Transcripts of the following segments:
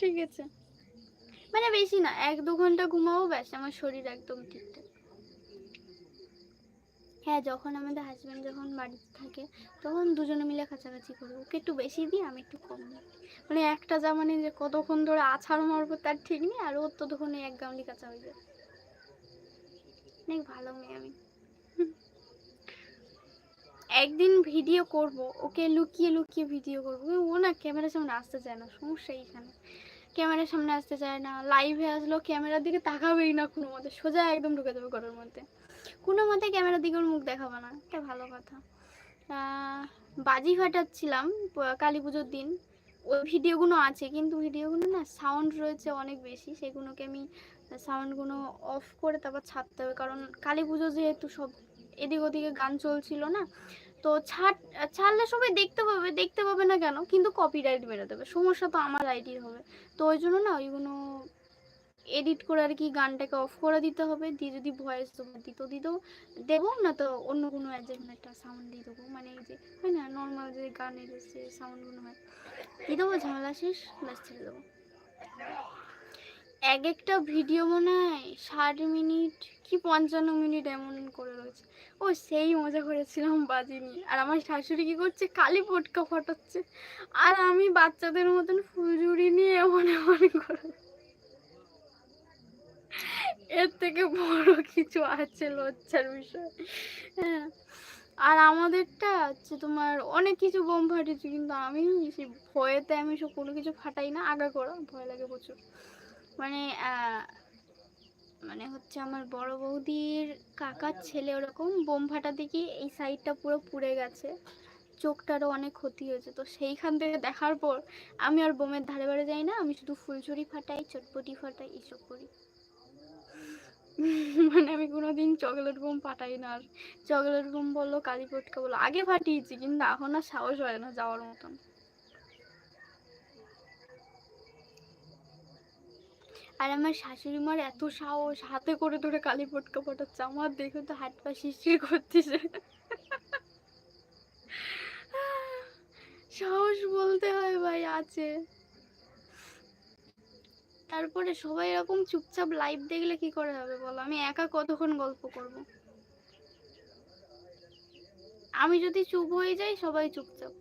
ঠিক আছে। মানে বেশি না, এক দু ঘণ্টা ঘুমাবো ব্যাস, আমার শরীর একদম ঠিকঠাক হ্যাঁ যখন আমাদের হাজব্যান্ড যখন বাড়িতে থাকে, তখন দুজনে মিলে কাছাকাছি করব। ওকে একটু বেশি দিই, আমি একটু কম দিই। মানে একটা জামা নিয়ে যে কতক্ষণ ধরে আছাড় মারবো তার ঠিক নেই, আর ওর ততক্ষণে এক গামলি কাঁচা হয়ে যায় অনেক ভালো মেয়ে আমি। একদিন ভিডিও করব, ওকে লুকিয়ে লুকিয়ে ভিডিও করব। ও না ক্যামেরার সামনে আসতে চায় না, সমস্যা এইখানে। ক্যামেরার সামনে আসতে চায় না লাইভে আসলেও ক্যামেরার দিকে তাকাবেই না কোনো মতে, সোজা একদম ঢুকে যাবে ঘরের মধ্যে। কোনো মতে ক্যামেরার দিকে ওর মুখ দেখাবে না, এটা ভালো কথা। বাজি ফাটাচ্ছিলাম কালী পুজোর দিন। ওই ভিডিওগুলো আছে, কিন্তু ভিডিওগুলো না সাউন্ড রয়েছে অনেক বেশি, সেগুলোকে আমি সাউন্ডগুলো অফ করে তারপর ছাড়তে হবে। কারণ কালী পুজো যেহেতু সব এদিক ওদিকে গান চলছিল না। তো ছাড়, ছাড়লে সবাই দেখতে পাবে দেখতে পাবে না কেন? কিন্তু কপিরাইট মেরে দেবে সমস্যা তো আমার আইডির হবে। তো ওই জন্য না ওইগুলো এডিট করে আর কি গানটাকে অফ করে দিতে হবে। দিয়ে যদি ভয়েস তোমার দিতেও দিতেও দেবো, না তো অন্য কোনো একটা সাউন্ড দিয়ে দেবো। মানে এই যে, হয় না নর্মাল যে গানের যে সাউন্ডগুলো হয়। দিয়ে দেবো, ঝামেলা শেষ, ব্যাস ছেড়ে দেবো। এক একটা ভিডিও মনে হয় ষাট মিনিট কি পঞ্চান্ন মিনিট এমন করে রয়েছে। ও, সেই মজা করেছিলাম বাজি নিয়ে। আর আমার শাশুড়ি কী করছে? কালি পটকা ফটাচ্ছে। আর আমি বাচ্চাদের মতন ফুলঝুরি নিয়ে এমন এমন করে। এর থেকে বড় কিছু আছে লজ্জার বিষয়। হ্যাঁ। আর আমাদেরটা হচ্ছে তোমার অনেক কিছু বোম ফাটিয়েছি, কিন্তু আমি ভয়েতে আমি সব কোনো কিছু ফাটাই না। আগা করা, ভয় লাগে প্রচুর। মানে মানে হচ্ছে আমার বড় বৌদির কাকার ছেলে ওরকম, বোম ফাটা গিয়ে এই সাইডটা পুরো পুড়ে গেছে। চোখটারও অনেক ক্ষতি হয়েছে। তো সেইখান থেকে দেখার পর আমি আর বোমের ধারে বাড়ে যাই না, আমি শুধু ফুলঝুরি ফাটাই, চটপটি ফাটাই এইসব করি। মানে আমি কোনোদিন চকলেট বোম ফাটাই না। আর চকলেট বোম বলল কালী পটকা বলল আগে ফাটিয়েছি, কিন্তু এখন আর সাহস হয় না যাওয়ার মতন। আর আমার শাশুড়ি মার এত সাহস, হাতে করে ধরে কালি পটকা ফাটাচ্ছে আমার দেখে তো হাত পা শিরশির করতেছে। সাহস বলতে হয় ভাই, আছে। তারপরে সবাই এরকম চুপচাপ লাইভ দেখলে কি করে হবে বলো? আমি একা কতক্ষণ গল্প করব? আমি যদি চুপ হয়ে যাই, সবাই চুপচাপ।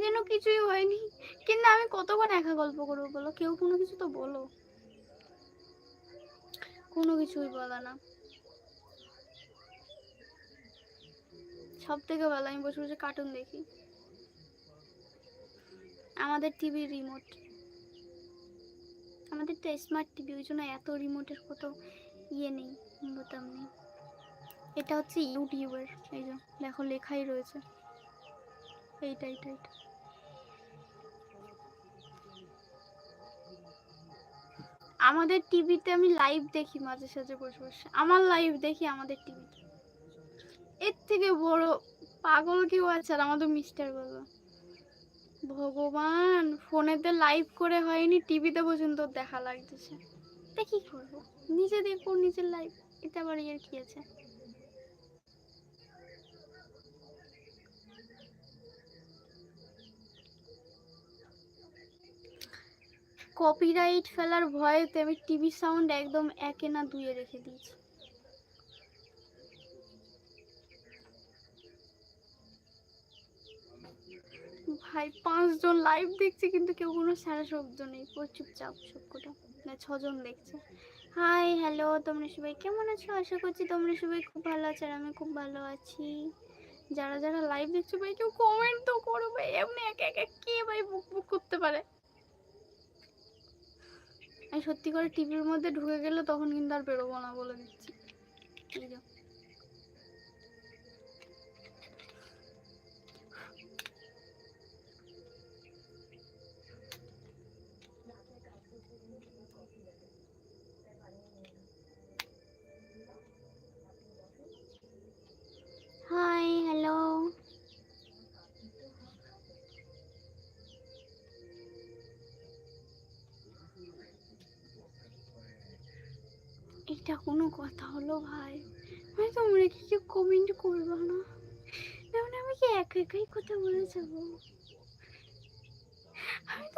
যেন কিছুই হয়নি। কিন্তু আমি কতক্ষণ একা গল্প করব বলো? কেউ কোনো কিছু তো বলো। কোনো কিছুই বলে না। সব থেকে ভালো, আমি বসে বসে কার্টুন দেখি। আমাদের টিভির রিমোট আমাদের তো স্মার্ট টিভি ওই জন্য এত রিমোটের কত ইয়ে নেই, বোতাম নেই। এটা হচ্ছে ইউটিউবের এই যে দেখো লেখাই রয়েছে। এইটা এইটা এইটা আমাদের টিভিতে আমি লাইভ দেখি মাঝে সাঝে বসে বসে। আমার লাইভ দেখি আমাদের টিভিতে এর থেকে বড় পাগল কেউ আছে আর আমাদের মিস্টার বাবা। ভগবান ফোনেতে লাইভ করে হয়নি টিভিতে পর্যন্ত দেখা লাগতেছে। তা কি করব? নিজে দেখব নিজের লাইভ এটা আবার ইয়ের কি আছে? কপিরাইট ফেলার ভয়েতে আমি টিভি সাউন্ড একদম একে না দুয়ে রেখে দিয়েছি। ভাই, পাঁচজন লাইভ দেখছে কিন্তু কেউ কোনো সারা শব্দ নেই। চুপচাপ সবকটা। না, ছজন দেখছে। হাই হ্যালো তোমরা সবাই কেমন আছো? আশা করছি তোমরা সবাই খুব ভালো আছো আর আমি খুব ভালো আছি। যারা যারা লাইভ দেখছ, ভাই, কেউ কমেন্ট তো করো, ভাই। এমনি একা একা কে ভাই বুক বুক করতে পারে? আমি সত্যি করে টিভির মধ্যে ঢুকে গেলে তখন কিন্তু আর বেরোবো না বলে দিচ্ছি Thank যে। এটা কোনো কথা হলো ভাই? মানে তোমরা কি কেউ কমেন্ট করব না? তেমন মানে আমি কি একা একাই কথা বলে যাব? আমি তো